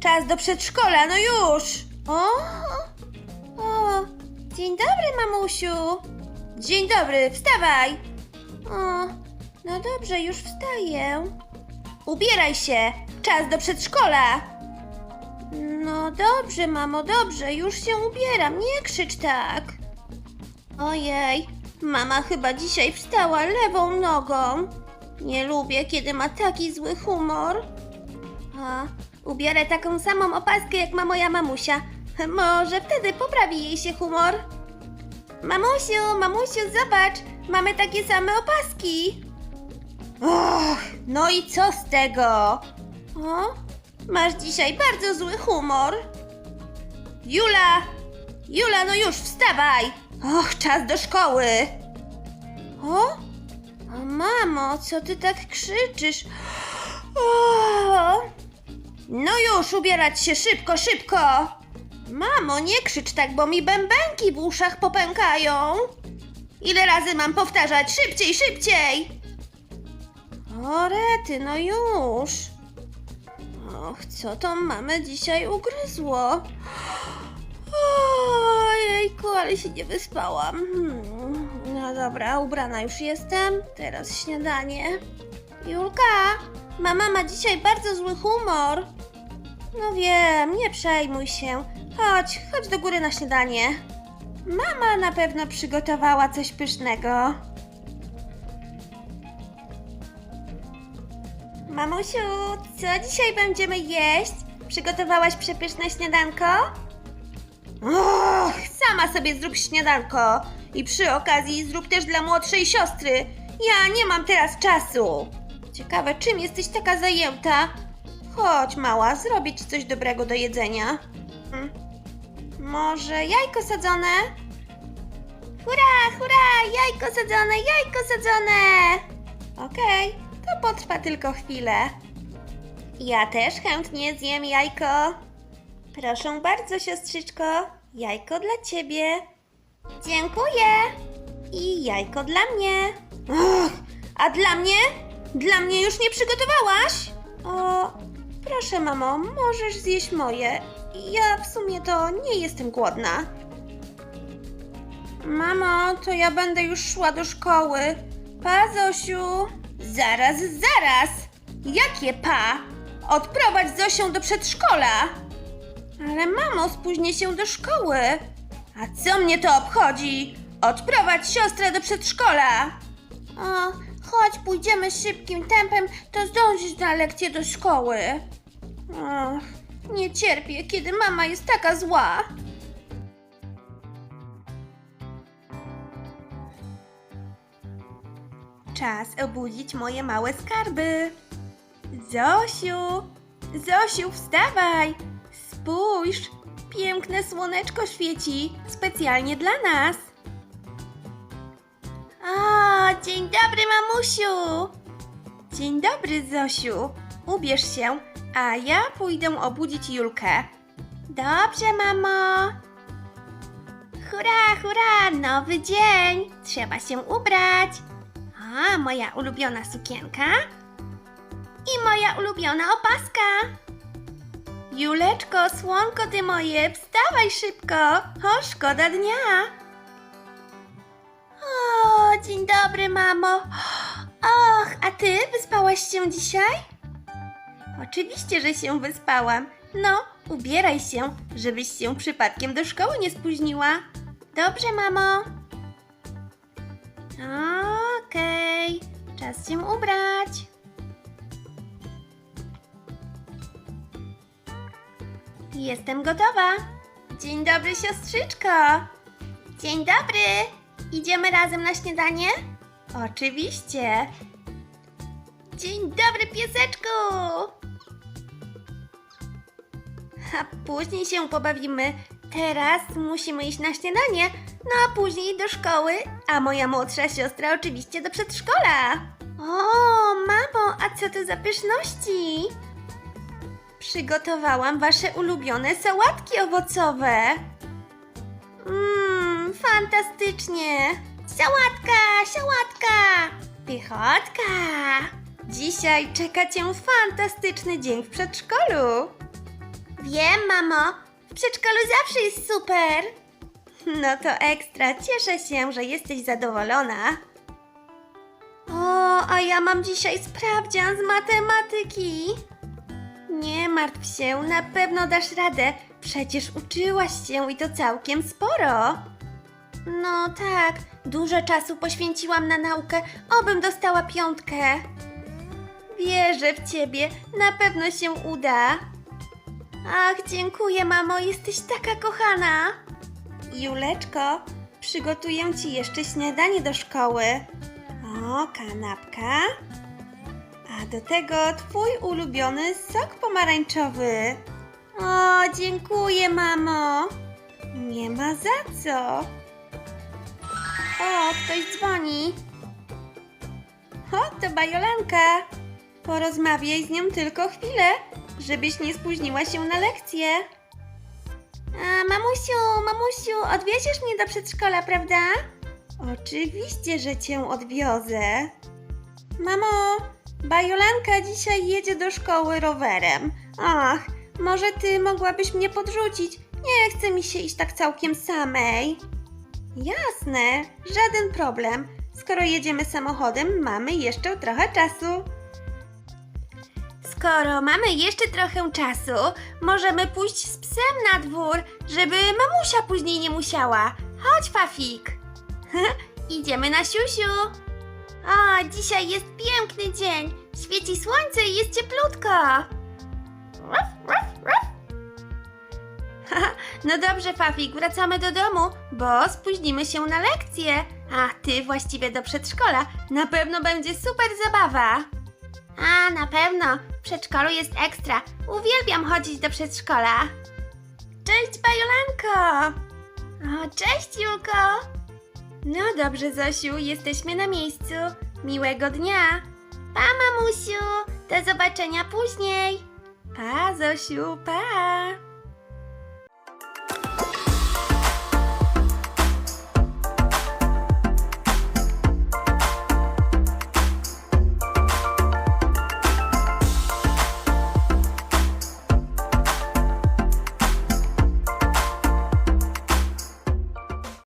Czas do przedszkola, no już! O, o, dzień dobry, mamusiu. Dzień dobry, wstawaj. O, no dobrze, już wstaję. Ubieraj się, czas do przedszkola. No dobrze, mamo, dobrze, już się ubieram, nie krzycz tak. Ojej, mama chyba dzisiaj wstała lewą nogą. Nie lubię, kiedy ma taki zły humor. A, ubiorę taką samą opaskę, jak ma moja mamusia. Może wtedy poprawi jej się humor. Mamusiu, mamusiu, zobacz, mamy takie same opaski. Och, no i co z tego? O, masz dzisiaj bardzo zły humor. Jula, Jula, no już wstawaj. Och, czas do szkoły. O, o mamo, co ty tak krzyczysz? O! Już, ubierać się szybko, szybko! Mamo, nie krzycz tak, bo mi bębenki w uszach popękają. Ile razy mam powtarzać? Szybciej, szybciej! O rety, no już. Och, co to mamy dzisiaj ugryzło? Ojejku, ale się nie wyspałam. Hmm. No dobra, ubrana już jestem. Teraz śniadanie. Julka, mama ma dzisiaj bardzo zły humor. No wiem, nie przejmuj się. Chodź, chodź do góry na śniadanie. Mama na pewno przygotowała coś pysznego. Mamusiu, co dzisiaj będziemy jeść? Przygotowałaś przepyszne śniadanko? Och, sama sobie zrób śniadanko. I przy okazji zrób też dla młodszej siostry. Ja nie mam teraz czasu. Ciekawe, czym jesteś taka zajęta? Chodź, mała, zrobię ci coś dobrego do jedzenia. Hmm. Może jajko sadzone? Hurra, hurra, jajko sadzone, jajko sadzone! Okej, to potrwa tylko chwilę. Ja też chętnie zjem jajko. Proszę bardzo, siostrzyczko, jajko dla ciebie. Dziękuję. I jajko dla mnie. Och, a dla mnie? Dla mnie już nie przygotowałaś? O, proszę, mamo, możesz zjeść moje. Ja w sumie to nie jestem głodna. Mamo, to ja będę już szła do szkoły. Pa, Zosiu. Zaraz, zaraz. Jakie pa? Odprowadź Zosię do przedszkola. Ale mamo, spóźnię się do szkoły. A co mnie to obchodzi? Odprowadź siostrę do przedszkola. O, chodź, pójdziemy szybkim tempem, to zdążysz na lekcję do szkoły. Och, nie cierpię, kiedy mama jest taka zła. Czas obudzić moje małe skarby. Zosiu, Zosiu, wstawaj! Spójrz, piękne słoneczko świeci specjalnie dla nas. O, dzień dobry, mamusiu! Dzień dobry, Zosiu. Ubierz się, a ja pójdę obudzić Julkę. Dobrze, mamo. Hurra, hurra, nowy dzień. Trzeba się ubrać. A, moja ulubiona sukienka. I moja ulubiona opaska. Juleczko, słonko ty moje, wstawaj szybko, o szkoda dnia. Dzień dobry, mamo. Och, a ty wyspałaś się dzisiaj? Oczywiście, że się wyspałam. No, ubieraj się, żebyś się przypadkiem do szkoły nie spóźniła. Dobrze, mamo. Okej, czas się ubrać. Jestem gotowa. Dzień dobry, siostrzyczko. Dzień dobry. Idziemy razem na śniadanie? Oczywiście. Dzień dobry, pieseczku. A później się pobawimy. Teraz musimy iść na śniadanie, no a później do szkoły, a moja młodsza siostra oczywiście do przedszkola. O, mamo, a co to za pyszności? Przygotowałam wasze ulubione sałatki owocowe. Mmm, fantastycznie. Sałatka, sałatka. Pychotka. Dzisiaj czeka cię fantastyczny dzień w przedszkolu. Wiem, mamo. W przedszkolu zawsze jest super. No to ekstra. Cieszę się, że jesteś zadowolona. O, a ja mam dzisiaj sprawdzian z matematyki. Nie martw się, na pewno dasz radę. Przecież uczyłaś się i to całkiem sporo. No tak, dużo czasu poświęciłam na naukę, obym dostała piątkę. Wierzę w ciebie, na pewno się uda. Ach, dziękuję, mamo, jesteś taka kochana. Juleczko, przygotuję ci jeszcze śniadanie do szkoły. O, kanapka. A do tego twój ulubiony sok pomarańczowy. O, dziękuję, mamo. Nie ma za co. O, ktoś dzwoni. O, to Bajolanka. Porozmawiaj z nią tylko chwilę, żebyś nie spóźniła się na lekcję. A, mamusiu, mamusiu, odwieziesz mnie do przedszkola, prawda? Oczywiście, że cię odwiozę. Mamo, Bajolanka dzisiaj jedzie do szkoły rowerem. Ach, może ty mogłabyś mnie podrzucić? Nie chce mi się iść tak całkiem samej. Jasne, żaden problem. Skoro jedziemy samochodem, mamy jeszcze trochę czasu. Skoro mamy jeszcze trochę czasu, możemy pójść z psem na dwór, żeby mamusia później nie musiała. Chodź, Fafik. Idziemy na siusiu. O, dzisiaj jest piękny dzień. Świeci słońce i jest cieplutko. No dobrze, Fafik, wracamy do domu, bo spóźnimy się na lekcję. A ty właściwie do przedszkola. Na pewno będzie super zabawa. A, na pewno. W przedszkolu jest ekstra. Uwielbiam chodzić do przedszkola. Cześć, Bajolanko! O, cześć, Julko! No dobrze, Zosiu, jesteśmy na miejscu. Miłego dnia! Pa, mamusiu! Do zobaczenia później! Pa, Zosiu, pa!